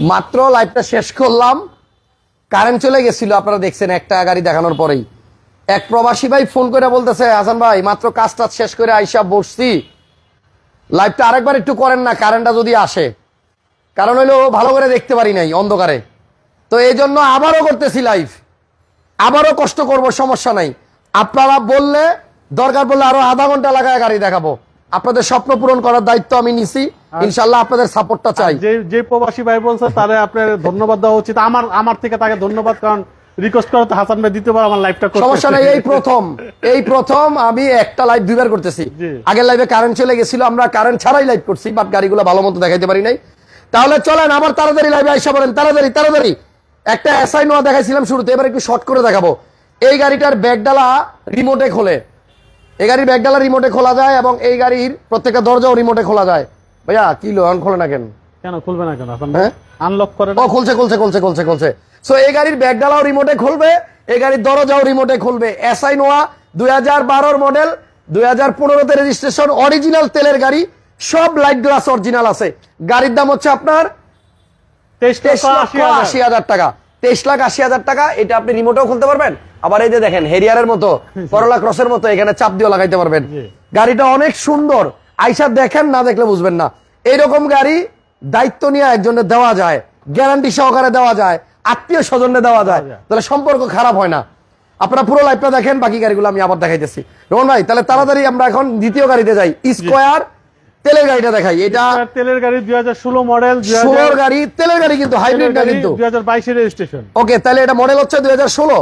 মাত্র লাইভটা শেষ করলাম। কারেন্ট চলে গেছিল, আপনারা দেখছেন একটা গাড়ি দেখানোর পরেই। এক প্রবাসী ভাই ফোন করে বলতেছে, হাসান ভাই, মাত্র কাজটা শেষ করে আইসা বসছি। লাইভটা আরেকবার একটু করেন না কারেন্টটা যদি আসে। কারণ হইল ভালো করে দেখতে পারি নাই অন্ধকারে। তো এই জন্য আবারও করতেছি লাইভ আবারও কষ্ট করব, সমস্যা নাই। আপনারা বললে, দরকার পড়লে আরও আধা ঘণ্টা লাগায় গাড়ি দেখাবো। আপনাদের স্বপ্ন পূরণ করার দায়িত্ব আমি নিছি। ইনশাল্লাহ আপনাদের সাপোর্টটা চাই। যে যে প্রবাসী ভাই বলছে তারে আপনার ধন্যবাদ দেওয়া উচিত। আমার আমার থেকে তাকে ধন্যবাদ কারণ রিকোয়েস্ট করো তো হাসান ভাই দিতে পারো আমার লাইফটা সমস্যা নেই এই প্রথম এই প্রথম আমি একটা লাইভ দুইবার করতেছি। আগের লাইভে কারেন্ট চলে গেছিল আমরা কারেন্ট ছাড়াই লাইভ করছি বাট গাড়িগুলো ভালো মতো দেখাইতে পারি নাই। তাহলে চলেন আবার তাড়াতাড়ি লাইভে আইসা বলেন তাড়াতাড়ি তাড়াতাড়ি। একটা এসআই নোয়া দেখাইছিলাম শুরুতে এবার একটু শর্ট করে দেখাবো। এই গাড়িটার ব্যাগডালা রিমোটে খোলে। এই গাড়ির ব্যাগডালা রিমোটে খোলা যায় এবং এই গাড়ির প্রত্যেকটা দরজাও রিমোটে খোলা যায়। ভাইয়া কি লো এখন খোলে না কেন? কেন খুলবে না কেন? হ্যাঁ? আনলক করে ও খুলছে খুলছে খুলছে খুলছে খুলছে। সো এই গাড়ির ব্যাগডালাও রিমোটে খুলবে এই গাড়ির দরজাও রিমোটে খুলবে। এসআই নোয়া দুই হাজার বারোর মডেল দুই হাজার পনেরোতে রেজিস্ট্রেশন অরিজিনাল তেলের গাড়ি সব লাইট গ্লাস অরিজিনাল আছে। গাড়ির দাম হচ্ছে আপনার তেইশ লক্ষ আশি হাজার। টাকা। তেইশ লাখ আশি হাজার টাকা এটা আপনি রিমোটেও খুলতে পারবেন। আবার এই যে দেখেন হেরিয়ারের মতো করলা ক্রসের মতো এখানে চাপ দিয়ে লাগাইতে পারবেন। গাড়িটা অনেক সুন্দর। আইসা দেখেন না দেখলে বুঝবেন না। এইরকম গাড়ি দায়িত্ব নিয়ে একজনের দেওয়া যায় গ্যারান্টি সহকারে দেওয়া যায় আত্মীয় স্বজনে দেওয়া যায়। তাহলে সম্পর্ক খারাপ হয় না। আপনারা পুরো লাইফটা দেখেন বাকি গাড়িগুলো আমি আবার দেখাইতেছি। রোহন ভাই তাহলে তাড়াতাড়ি আমরা এখন দ্বিতীয় গাড়িতে যাই। স্কোয়ার তেলের গাড়িটা দেখাই। এটা তেলের গাড়ি দুই হাজার ষোলো মডেল ষোলোর গাড়ি তেলের গাড়ি কিন্তু হাইব্রিড গাড়ি কিন্তু। দুই হাজার বাইশের রেজিস্ট্রেশন ওকে তাহলে এটা মডেল হচ্ছে দুই হাজার ষোলো।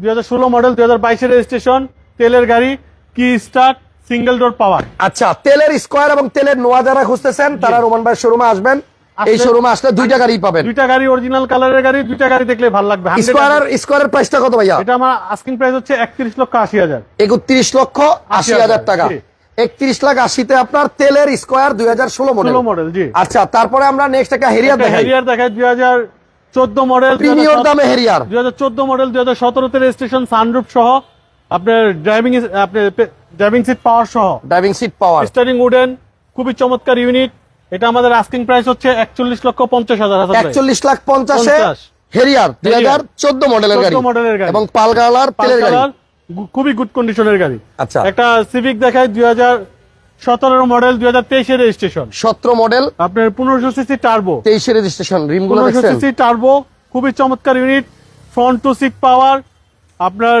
দুই হাজার ষোলো মডেল দুই হাজার বাইশের রেজিস্ট্রেশন তেলের গাড়ি কি স্টার্ট সিঙ্গেল ডোর পাওয়ার। আচ্ছা তেলের স্কোয়ার এবং তেলের নোয়া যারা খুঁজতেছেন তারা রোমান ভাই শোরুমে আসবেন। এই শোরুমে আসলে দুইটা গাড়ি পাবেন। দুইটা গাড়ি অরিজিনাল কালারের গাড়ি দুইটা গাড়ি দেখলে ভালো লাগবে। 100 স্কোয়ারের প্রাইসটা কত ভাইয়া? এটা আমার আস্কিং প্রাইস হচ্ছে একত্রিশ লক্ষ আশি হাজার। একত্রিশ লক্ষ আশি হাজার টাকা। জি। একত্রিশ লাখ আশিতে আপনার তেলের স্কোয়ার দুই হাজার ষোলো মডেল ষোলো মডেল জি। আচ্ছা তারপরে আমরা নেক্সট একটা হেরিয়ার দেখাই। হেরিয়ার হাজার চোদ্দ মডেল প্রিমিয়র দামে হেরিয়ার দুই হাজার চোদ্দ মডেল দুই হাজার সতেরোতে রেজিস্ট্রেশন সানরুফ সহ আপনার ড্রাইভিং আপনার ড্রাইভিং সিট পাওয়ার সহ। Driving seat power steering wooden খুবই চমৎকার ইউনিট এটা আমাদের আস্কিং প্রাইস হচ্ছে একচল্লিশ লক্ষ পঞ্চাশ হাজার। একচল্লিশ লাখ পঞ্চাশে। হেরিয়ার দুই হাজার চোদ্দ মডেলের গাড়ি। 14 মডেলের গাড়ি। এবং পাল কালার তেলের গাড়ি। খুবই গুড কন্ডিশনের গাড়ি। আচ্ছা। একটা সিভিক দেখায় দুই হাজার সতেরো মডেল দুই হাজার তেইশের রেজিস্ট্রেশন সতেরো মডেল আপনার পনেরোশো সিসি টার্বো তেইশে রেজিস্ট্রেশন রিমগুলো পনেরোশো সিসি টার্বো খুবই চমৎকার unit front two seat power আপনার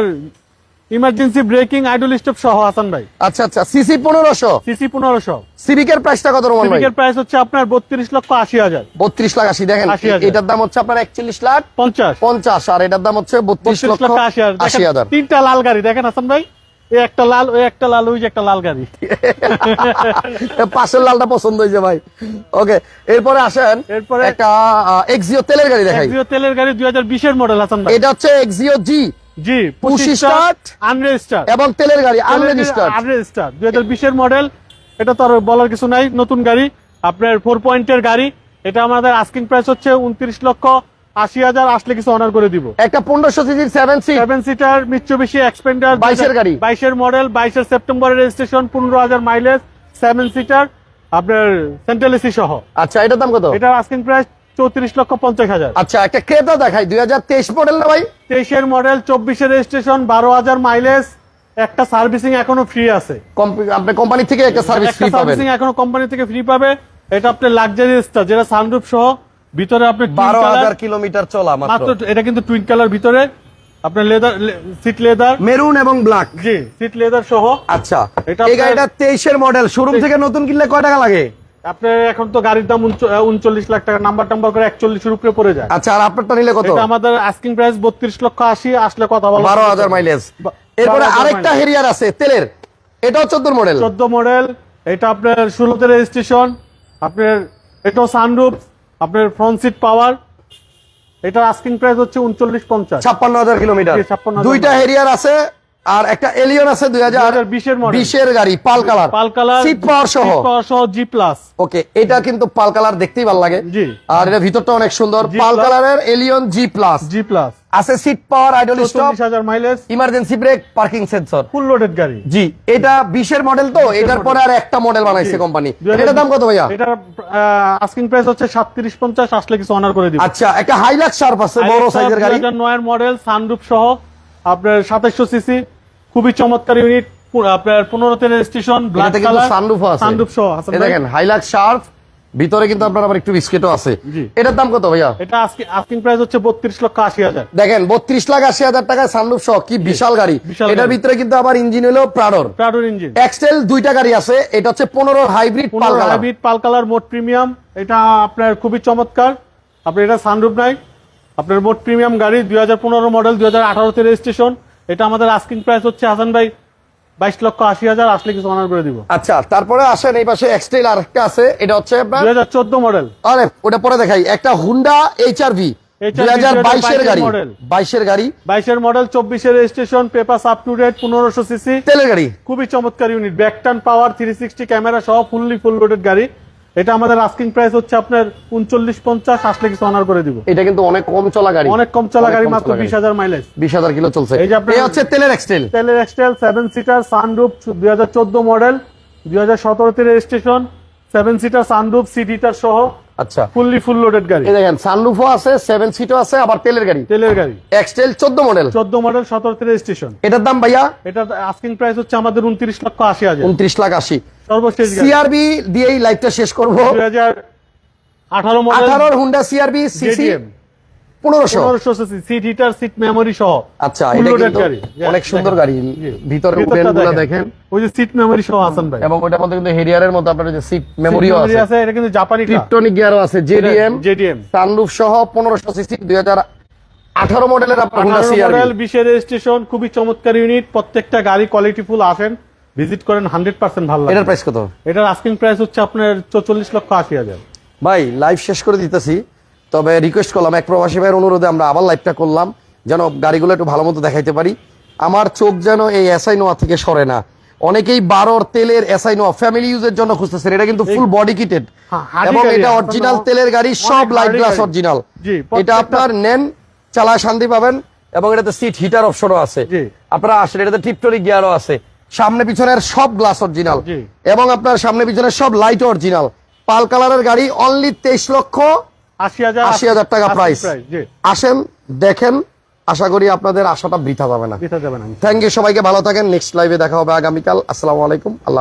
ইমার্জেন্সি ব্রেকিং আইডল স্টপ সহ হাসান ভাই। আচ্ছা আচ্ছা সিসি পনেরোশো? সিসি পনেরোশো। সিভিকের প্রাইসটা কত ভাই? সিভিকের প্রাইস হচ্ছে আপনার বত্রিশ লক্ষ আশি হাজার। বত্রিশ লাখ আশি দেখেন 80,000 এটার দাম হচ্ছে আপনার একচল্লিশ লাখ পঞ্চাশ। পঞ্চাশ আর এটার দাম হচ্ছে বত্রিশ লক্ষ আশি হাজার। তিনটা লাল গাড়ি দেখেন হাসান ভাই? একটা লাল ওই একটা লাল ওই যে একটা লাল গাড়ি। পাশের লালটা পছন্দ হয়েছে ভাই। ওকে এরপরে আসেন এরপরে- একটা এক্সিও তেলের গাড়ি দেখাই। একজিও তেলের গাড়ি দুই হাজার বিশের মডেল হাসান এটা হচ্ছে Axio G G push start unregister এবং তেলের গাড়ি আনরেজিস্টার্ড আনরেজিস্টার দুই হাজার বিশের মডেল এটা তো আর বলার কিছু নাই নতুন গাড়ি। আপনার ফোর পয়েন্টের গাড়ি এটা আমাদের আস্কিং প্রাইস হচ্ছে উনত্রিশ লক্ষ আশি হাজার আসলে কিছু অনার করে দিব। একটা পনেরোশো সিসির seven seat seven seater Mitsubishi Xpander 22 এর গাড়ি। বাইশের মডেল বাইশের সেপ্টেম্বরের রেজিস্ট্রেশন পনেরো হাজার মাইলেজ সেভেন সিটার আপনার সেন্ট্রাল এসি সহ। আচ্ছা এটার দাম কত? এটার আস্কিং প্রাইস চৌত্রিশ লক্ষ পঞ্চাশ হাজার। আচ্ছা একটা ক্রেতা দেখাই দুই হাজার তেইশ মডেল না ভাই? তেইশের মডেল চব্বিশের রেজিস্ট্রেশন বারো হাজার মাইলেজ একটা সার্ভিসিং এখনও ফ্রি আছে। আপনি কোম্পানি থেকে একটা সার্ভিস ফ্রি পাবেন। সার্ভিসিং এখনও কোম্পানি থেকে ফ্রি পাবে। এটা আপনার লাক্সারি স্টার যেটা সানরুফ সহ ভিতরে আপনি twin বারো colour, হাজার কিলোমিটার চলা মাত্র। এটা কিন্তু টুইন কালার ভিতরে। আপনার লেদার সিট লেদার মেরুন এবং ব্ল্যাক জি সিট লেদার সহ। আচ্ছা এটা এই গাড়িটা তেইশের মডেল শোরুম থেকে নতুন কিনলে কয় টাকা লাগে? আপনার এখন তো গাড়ির দাম উনচল্লিশ লাখ টাকা নাম্বার টাম্বার করে একচল্লিশের উপরে পড়ে যায়। আচ্ছা আর আপনারটা নিলে কত? এটা আমাদের আস্কিং প্রাইস বত্রিশ লক্ষ আশি আসলে কথা বলা বারো হাজার মাইলেজ এরপরে আরেকটা হেরিয়ার আছে তেলের। এটাও চোদ্দ মডেল চোদ্দ মডেল এটা আপনার ষোলোতে রেজিস্ট্রেশন আপনার এটাও সানরুফ আপনার ফ্রন্ট সিট পাওয়ার এটার আস্কিং প্রাইস হচ্ছে উনচল্লিশ পঞ্চাশ। ছাপ্পান্ন হাজার কিলোমিটার জি, 56,000 দুইটা হেরিয়ার আছে আর একটা এলিয়ন আছে দুই হাজার 2020 এর বিশের গাড়ি pearl colour. Pearl colour seat power সহ। সহ জি প্লাস ওকে এটা কিন্তু পাল কালার দেখতেই ভালো লাগে। আর এটা ভিতরটা অনেক সুন্দর। পাল। কালারের Allion G plus G plus আছে seat power idle stop mileage emergency brake parking sensor full loaded গাড়ি। জি এটা বিশের মডেল তো এটার পরে আর একটা মডেল বানাইছে কোম্পানি এটার দাম কত ভাইয়া? এটার আস্কিং প্রাইস হচ্ছে সাতত্রিশ পঞ্চাশ আসলে কিছু অনার করে দিব। আচ্ছা একটা হাইলাক্স শার্প আছে বড় সাইজের গাড়ি। নয়ের মডেল সানরুফ সহ আপনার সাতাইশশো সিসি খুবই চমৎকার ইউনিট আপনার পনেরো তেলের স্টেশন ব্ল্যাক কালার সানরুফ আছে। সানরুফ সহ দেখেন হাইলাক্স শার্প ভিতরে কিন্তু আপনার আবার একটু বিস্কিটও আছে। এটার দাম কত ভাইয়া? এটা আজকে আস্কিং প্রাইস হচ্ছে বত্রিশ লক্ষ আশি হাজার। দেখেন বত্রিশ লাখ আশি হাজার টাকায় সানরুফ সহ কি বিশাল গাড়ি। এটার ভিতরে কিন্তু আবার ইঞ্জিন হলো প্রাডোর প্রাডোর ইঞ্জিন এক্সেল দুইটা গাড়ি আছে এটা হচ্ছে পনেরো hybrid pearl colour hybrid pearl colour মোট প্রিমিয়াম এটা আপনার খুবই চমৎকার। আপনার এটা সানরুফ নাই। আপনার মোট প্রিমিয়াম গাড়ি দুই হাজার পনেরো মডেল দুই হাজার আঠারোতে রেজিস্ট্রেশন এটা আমাদের আস্কিং প্রাইস হচ্ছে হাসান ভাই বাইশ লক্ষ আশি হাজার আসলে কিছু অনার করে দিব। আচ্ছা তারপরে আসেন এই পাশে এক্সটেল আর একটা আছে এটা হচ্ছে দুই হাজার চোদ্দ মডেল আরে ওটা পরে দেখাই। একটা হুন্ডা এইচ আর গাড়ি। খুবই চমৎকার ইউনিট ব্যাকটান পাওয়ার থ্রি সিক্সটি ক্যামেরা সহ ফুললি ফুল লোডেড গাড়ি। এটা আমাদের আস্কিং প্রাইস হচ্ছে আপনার উনচল্লিশ পঞ্চাশ আসলে কিছু অনার করে দিব। এটা কিন্তু অনেক কম চলা গাড়ি। অনেক কম চলা গাড়ি মাত্র বিশ হাজার মাইলেজ বিশ হাজার কিলো চলছে। এই যে আপনার- হচ্ছে তেলের এক্সটেল তেলের এক্সটেল সেভেন সিটার সানরুফ দুই হাজার চোদ্দ মডেল দুই হাজার সতেরোতে রেজিস্ট্রেশন সেভেন সিটার সানরুফ সিটিটার সহ আচ্ছা। ফুললি ফুল লোডেড গাড়ি। এই দেখেন সানরুফও আছে সেভেন সিটও আছে আবার তেলের গাড়ি। তেলের গাড়ি। এক্সটেল চোদ্দ মডেল চোদ্দ মডেল সতেরোতে রেজিস্ট্রেশন এটার দাম ভাইয়া? এটা আস্কিং প্রাইস হচ্ছে আমাদের উনত্রিশ লক্ষ আশি হাজার। উনত্রিশ লাখ আশি। সর্বশেষ গাড়ি। সিআরবি দিয়েই লাইভটা শেষ করব। দুই হাজার আঠারো মডেল আঠারোর হুন্ডা সিআরবি সিসি পনেরোশো। পনেরোশো সিট হিটার সিট মেমোরি সহ। আচ্ছা এটা কিন্তু অনেক সুন্দর গাড়ি। ভিতরে দেখেন। ওই যে সিট মেমোরি সহ হাসান ভাই। এবং ওটার মধ্যে কিন্তু হেরিয়ারের মধ্যে আপনার যে সিট মেমোরিও আছে। আছে এটা কিন্তু জাপানি ট্রিপটনিক গিয়ারও আছে জেডিএম জেডিএম সানরুফ সহ পনেরোশো সিসি দুই হাজার আঠারো মডেলের আপনার হুন্ডা সিআরবি বিশের রেজিস্ট্রেশন খুবই চমৎকার ইউনিট প্রত্যেকটা গাড়ি কোয়ালিটি ফুল আসেন। ভিজিট করেন হান্ড্রেড পার্সেন্ট ভালো এটার প্রাইস কত? এটার আস্কিং প্রাইস হচ্ছে আপনার চল্লিশ লক্ষ আশি হাজার। ভাই লাইভ শেষ করে দিতেছি। তবে রিকোয়েস্ট করলাম এক প্রবাসী ভাইয়ের অনুরোধে আমরা আবার লাইভটা করলাম যেন গাড়িগুলো একটু ভালো মতো দেখাইতে পারি। আমার চোখ যেন এই এসআই নোয়া থেকে সরে না। অনেকেই বারোর তেলের এসআই নোয়া ফ্যামিলি ইউজের জন্য খুঁজতেছেন এটা কিন্তু ফুল বডি কিটেড এবং এটা আপনার অরিজিনাল তেলের গাড়ি সব লাইট গ্লাস অরিজিনাল এটা আপনার নেন চালায় শান্তি পাবেন এবং এটাতে সিট হিটার অপশনও আছে। আপনারা আসেন এটাতে টিপটরি গিয়ারও আছে। সামনে পিছনের সব গ্লাস অরিজিনাল এবং আপনার সামনে পিছনের সব লাইট অরিজিনাল পাল কালারের গাড়ি অনলি তেইশ লক্ষ আশি হাজার টাকা প্রাইস আসেন দেখেন আশা করি আপনাদের আশাটা বৃথা যাবে না। থ্যাংক ইউ সবাইকে ভালো থাকেন নেক্সট লাইভে দেখা হবে আগামীকাল। আসসালামু আলাইকুম আল্লাহ